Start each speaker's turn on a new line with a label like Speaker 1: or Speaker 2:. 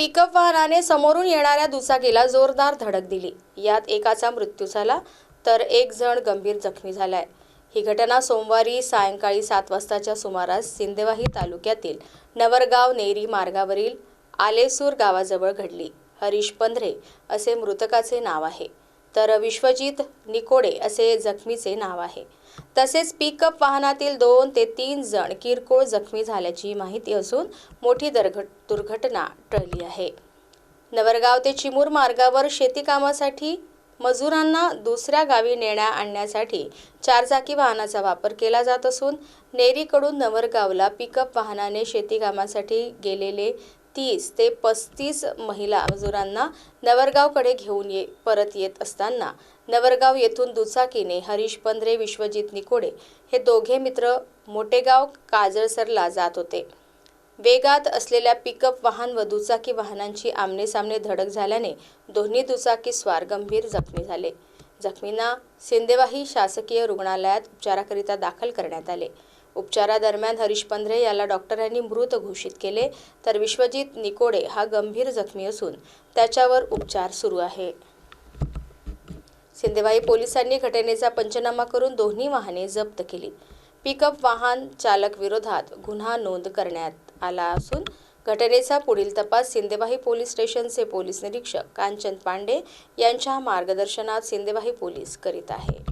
Speaker 1: Pickup वाहनाने समोरून येणाऱ्या दुचाकीला जोरदार धडक दिली. यात एकाचा मृत्यू झाला तर एक जण गंभीर जखमी झालाय. ही घटना सोमवारी सायंकाळी सात वाजताच्या सुमारास सिंदेवाही तालुक्यातील नवरगाव नेरी मार्गावरील आलेसूर गावाजवळ घडली. हरीश पंधरे असे मृतकाचे नाव आहे. तर विश्वजित निकोडे असे जखमीचे नाव आहे. तसेच पिकअप वाहनातील दोन ते तीन जण किरकोळ जखमी झाल्याची माहिती असून मोठी दरघट दुर्घटना टळली आहे. नवरगाव ते चिमूर मार्गावर शेतीकामासाठी मजुरांना दुसऱ्या गावी नेण्या आणण्यासाठी चारचाकी वाहनाचा वापर केला जात असून नेरीकडून नवरगावला पिकअप वाहनाने शेतीकामासाठी गेलेले तीस ते पस्तीस महिला मजुरांना नवरगावकडे घेऊन ये परत येत असताना नवरगाव येथून दुचाकीने हरीश पंधरे विश्वजित निकोडे हे दोघे मित्र मोटेगाव काजळसरला जात होते. वेगात असलेल्या पिकअप वाहन व दुचाकी वाहनांची आमनेसामने धडक झाल्याने दोन्ही दुचाकी स्वार गंभीर जखमी झाले. जखमींना सिंदेवाही शासकीय रुग्णालयात उपचाराकरिता दाखल करण्यात आले. उपचारादरम्यान हरीश पंधरे याला डॉक्टरांनी मृत घोषित केले तर विश्वजित निकोडे हा गंभीर जखमी असून त्याच्यावर उपचार सुरू आहे. सिंदेवाही पोलिसांनी घटनेचा पंचनामा करून दोन्ही वाहने जप्त केली. पिकअप वाहन चालक विरोधात गुन्हा नोंद करण्यात आला असून घटनेचा पुढील तपास सिंदेवाही पोलीस स्टेशनचे पोलीस निरीक्षक कांचन पांडे यांच्या मार्गदर्शनात सिंदेवाही पोलीस करीत आहे.